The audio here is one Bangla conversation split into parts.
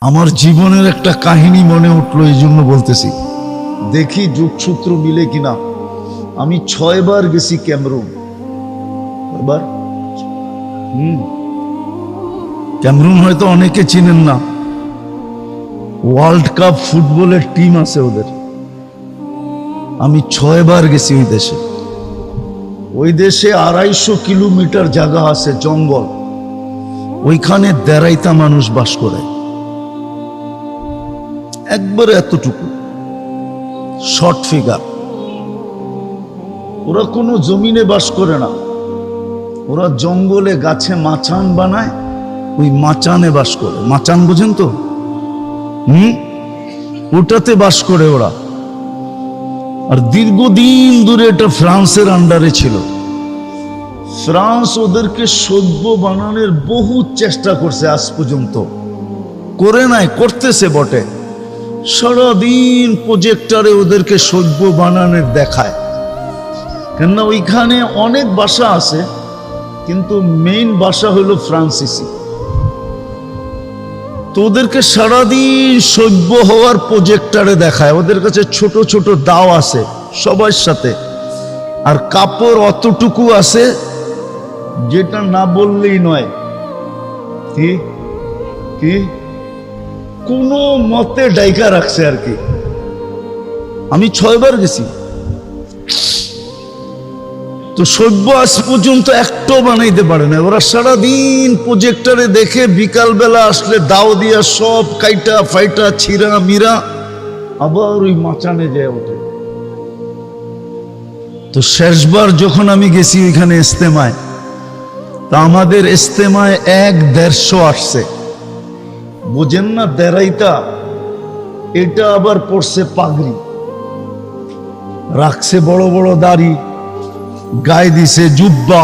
আমার জীবনের একটা কাহিনী মনে উঠল, এই জন্য বলতেছি। দেখি যোগসূত্র মিলে কিনা। আমি ছয়বার গেছি ক্যামরুন। এবার? হুম। ক্যামরুন হয়তো অনেকে চিনেন না। ওয়ার্ল্ড কাপ ফুটবলের টিম আছে ওদের। আমি ছয়বার গেছি ওই দেশে। ওই দেশে আড়াইশো কিলোমিটার জায়গা আছে জঙ্গল। ওইখানে দেড়াইতা মানুষ বাস করে। একবারে এতটুকু। শর্ট ফিগার ওরা কোনো জমিনে বাস করে না। ওরা জঙ্গলে গাছে মাচান বানায়, ওই মাচানে বাস করে। মাচান বোঝেন তো? হুম? ওটাতে বাস করে ওরা। আর দীর্ঘদিন ধরে এটা ফ্রান্সের আন্ডারে ছিল। ফ্রান্স ওদেরকে সভ্য বানানোর বহু চেষ্টা করছে আজ পর্যন্ত। করে নাই, করতেছে বটে। সারাদিন প্রজেক্টারে ওদেরকে সভ্য বানানোর দেখায়। কেননা ওইখানে অনেক ভাষা আছে, কিন্তু মেইন ভাষা হলো ফ্রান্সিসি তো ওদেরকে সারাদিন সভ্য হওয়ার প্রজেক্টারে দেখায়। ওদের কাছে ছোট ছোট দাও আছে সবার সাথে। আর কাপড় অতটুকু আছে, যেটা না বললেই নয়। কি? কি? কোনো মতে ডাইকা রাখছে আর কি। আমি ছয়বার গেছি। তো সভ্য আজ পর্যন্ত একটাও বানাইতে পারে না। ওরা সারাদিন প্রজেক্টরে দেখে বিকালবেলা আসলে দাও দিয়া সব কাইটা, ফাইটা, ছিঁড়া, মিরা, আবার ওই মাচানে যায় ওঠে। তো শেষবার যখন আমি গেছি ওইখানে ইস্তেমায়, তা আমাদের ইস্তেমায় এক দেড়শো আসছে। বোঝেন না দেড়াইতা এটা আবার পড়ছে পাগড়ি। রাখছে বড় বড় দাড়ি, গায়ে দিছে জুব্বা।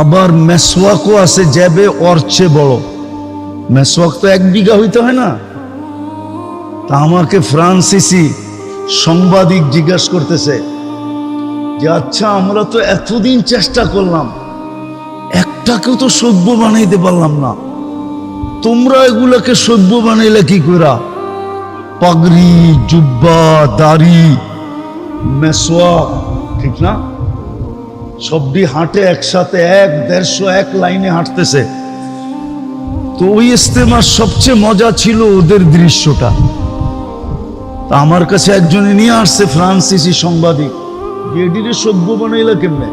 আবার মেসওয়াকও আছে যাবে অর্চে বড়। মেসওয়াক তো এক বিঘা হইতে হয় না। তা আমাকে ফ্রান্সিসি সাংবাদিক জিজ্ঞাসা করতেছে যে আচ্ছা আমরা তো এতদিন চেষ্টা করলাম, একটাকেও তো সভ্য বানাইতে পারলাম না। তোমরা এগুলাকে সভ্য বানাইলে কি করা পাগড়ি, জুব্বা, দাড়ি মেসোয়াক ঠিক না? সবটি হাঁটে একসাথে এক, দেড়শো এক লাইনে হাঁটতেছে। তো ওই ইস্তেমার সবচেয়ে মজা ছিল ওদের দৃশ্যটা। তা আমার কাছে একজনে নিয়ে আসছে ফ্রান্সিসি সাংবাদিক। এটিরে সভ্য বানাইলা কেমনে?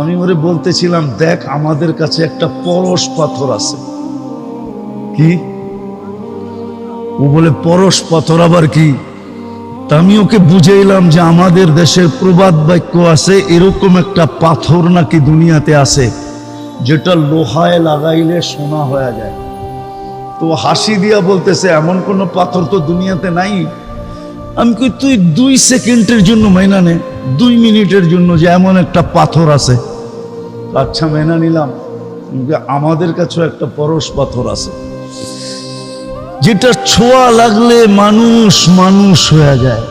আমি ওরে বলতেছিলাম, দেখ, আমাদের কাছে একটা পরশ পাথর আছে। কি? ও বলে, পরশ পাথর আবার কি? আমি ওকে বুঝাইলাম যে আমাদের দেশের প্রবাদ বাক্য আছে, এরকম একটা পাথর নাকি দুনিয়াতে আছে, যেটা লোহায় লাগাইলে সোনা হয়ে যায়। তো হাসি দিয়া বলতেছে, এমন কোনো পাথর তো দুনিয়াতে নাই? আমি কই, তুই দুই সেকেন্ডের জন্য মেনা নে, দুই মিনিটের জন্য যে এমন একটা পাথর আছে। আচ্ছা মেনা নিলাম। আমাদের কাছেও একটা পরশ পাথর আছে। যেটা ছোঁয়া লাগলে মানুষ মানুষ হয়ে যায়।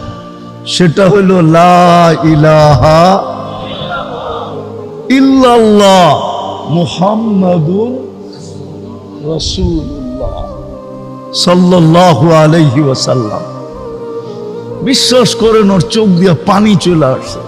সেটা হলো লা ইলাহা ইল্লাল্লাহ আলাইহি ওয়াসাল্লাম। বিশ্বাস করেন ওর চোখ দিয়ে পানি চলে আসছে